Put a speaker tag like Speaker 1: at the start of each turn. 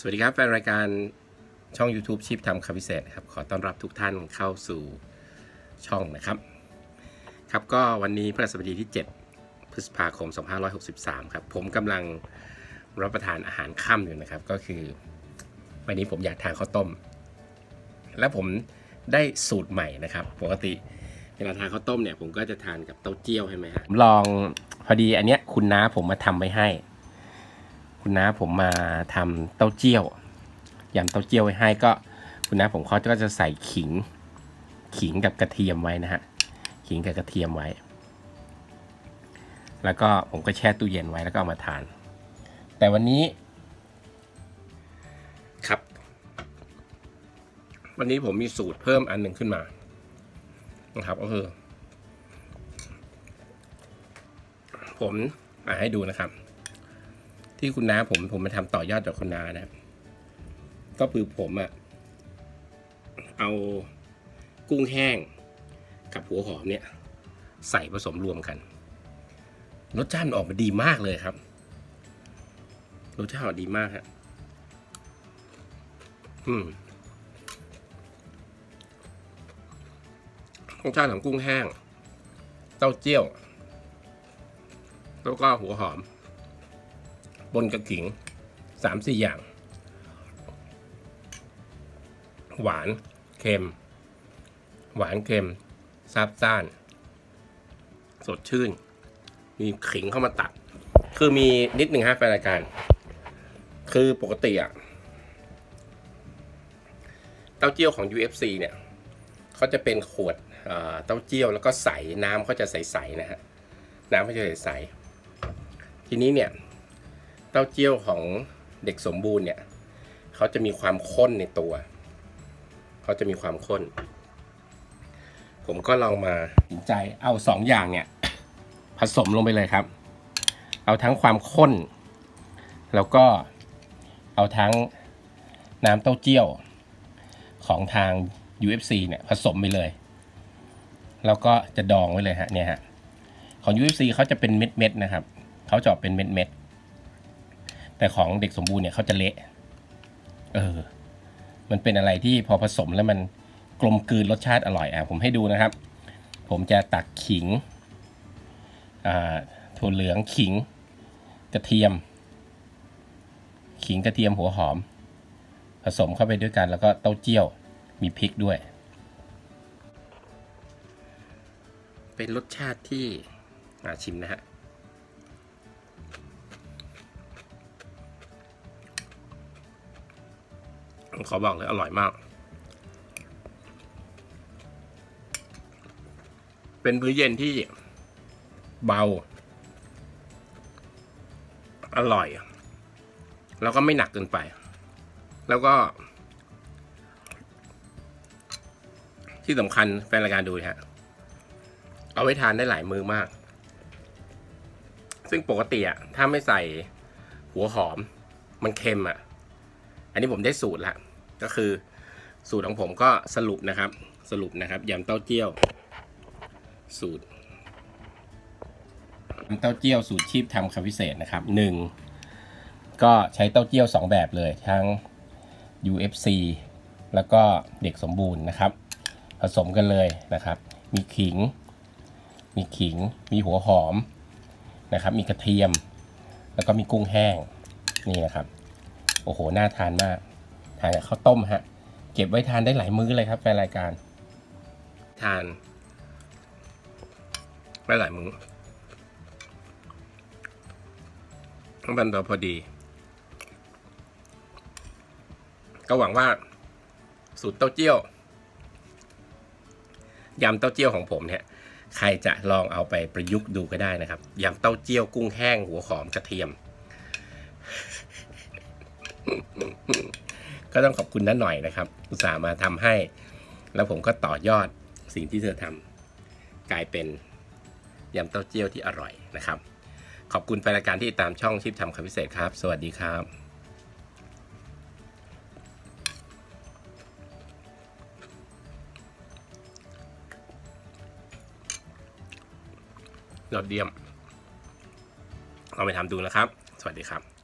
Speaker 1: สวัสดีครับแฟนรายการช่อง YouTube ชิปทำคำพิเศษครับ ขอต้อนรับทุกท่านเข้าสู่ช่องนะครับ ครับก็วันนี้พฤหัสบดีที่ 7 พฤษภาคม 2563 ครับ ผมกำลังรับประทานอาหารค่ำอยู่นะครับ ก็คือวันนี้ผมอยากทานข้าวต้ม และผมได้สูตรใหม่นะครับ ปกติเวลาทานข้าวต้มเนี่ยผมก็จะทานกับเต้าเจี้ยวใช่ไหมฮะผมลองพอดีอันเนี้ยคุณน้าผมมาทำไว้ให้ คุณน้าผมมาทำเต้าเจี้ยวยำเต้าเจี้ยวไว้ให้ก็คุณน้าผมเขาก็จะใส่ขิง ขิงกับกระเทียมไว้นะฮะขิงกับกระเทียมไว้ แล้วก็ผมก็แช่ตู้เย็นไว้แล้วก็เอามาทาน แต่วันนี้ ครับ วันนี้ผมมีสูตรเพิ่มอันหนึ่งขึ้นมานะครับก็คือผมอ่าให้ดูนะครับ ที่คุณน้าผมผมมาทำต่อยอดจากคุณน้านะก็คือผมอะเอากุ้งแห้งกับหัวหอมเนี่ย ใส่ผสมรวมกันรสชาติมันออกมาดีมากเลยครับรสชาติออกดีมากฮะอืมรสชาติของกุ้งแห้ง เต้าเจี้ยว แล้วก็หัวหอม บนกระขิงสามสี่อย่าง หวานเค็ม หวานเค็มซาบซ่าน สดชื่น มีขิงเข้ามาตัด คือมีนิดหนึ่งฮะแฟนรายการ คือปกติอะเต้าเจี้ยวของ UFC เนี่ยเขาจะเป็นขวดเอ่อเต้าเจี้ยวแล้วก็ใสน้ำเขาจะใสๆนะฮะน้ำเขาจะใสๆทีนี้เนี่ย เต้าเจี้ยวของเด็กสมบูรณ์เนี่ยเขาจะมีความข้นในตัว เขาจะมีความข้น ผมก็ลองมาตัดสินใจเอาสองอย่างเนี่ย ผสมลงไปเลยครับ เอาทั้งความข้น แล้วก็เอาทั้งน้ำเต้าเจี้ยวของทาง UFC เนี่ยผสมไปเลย แล้วก็จะดองไว้เลยฮะเนี่ยฮะของ UFC เขาจะเป็นเม็ดๆนะครับเขาจะออกเป็นเม็ดๆ แต่ของเด็กสมบูรณ์เนี่ยเขาจะเละ เออ มันเป็นอะไรที่พอผสมแล้วมันกลมกลืนรสชาติอร่อยอะผมให้ดูนะครับ ผมจะตักขิงอ่าถั่วเหลืองขิง กระเทียม ขิงกระเทียมหัวหอม ผสมเข้าไปด้วยกันแล้วก็เต้าเจี้ยวมีพริกด้วย เป็นรสชาติที่อ่าชิมนะฮะ ขอบอกเลยอร่อยมาก เป็นมื้อเย็นที่เบา อร่อย แล้วก็ไม่หนักเกินไป แล้วก็ ที่สำคัญแฟนรายการดูฮะ เอาไว้ทานได้หลายมือมาก ซึ่งปกติอะถ้าไม่ใส่หัวหอม มันเค็มอะอันนี้ผมได้สูตรละ ก็คือสูตรของผมก็สรุปนะครับสรุปนะครับยำเต้าเจี้ยว สูตรยำเต้าเจี้ยวสูตรชีพทำคำพิเศษนะครับหนึ่งก็ใช้เต้าเจี้ยว 2 แบบเลยทั้ง UFC แล้วก็เด็กสมบูรณ์นะครับ ผสมกันเลยนะครับ มีขิง มีขิง มีหัวหอมนะครับ มีกระเทียม แล้วก็มีกุ้งแห้งนี่นะครับ โอ้โห น่าทานมาก ทานกับข้าวต้มฮะ เก็บไว้ทานได้หลายมื้อเลยครับแฟนรายการ ทานได้หลายมื้อต้องเป็นตัวพอดี ก็หวังว่า สูตรเต้าเจี้ยวยำเต้าเจี้ยวของผมเนี่ยใครจะลองเอาไปประยุกต์ดูก็ได้นะครับยำเต้าเจี้ยวกุ้งแห้งหัวหอมกระเทียม ก็ต้องขอบคุณน้าหน่อยนะครับ อุตส่าห์มาทำให้ แล้วผมก็ต่อยอดสิ่งที่เธอทำกลายเป็นยำเต้าเจี้ยวที่อร่อยนะครับ ขอบคุณแฟนรายการที่ตามช่องชิปทำคำพิเศษครับ สวัสดีครับยอดเยี่ยมเอาไปทำดูนะครับ สวัสดีครับ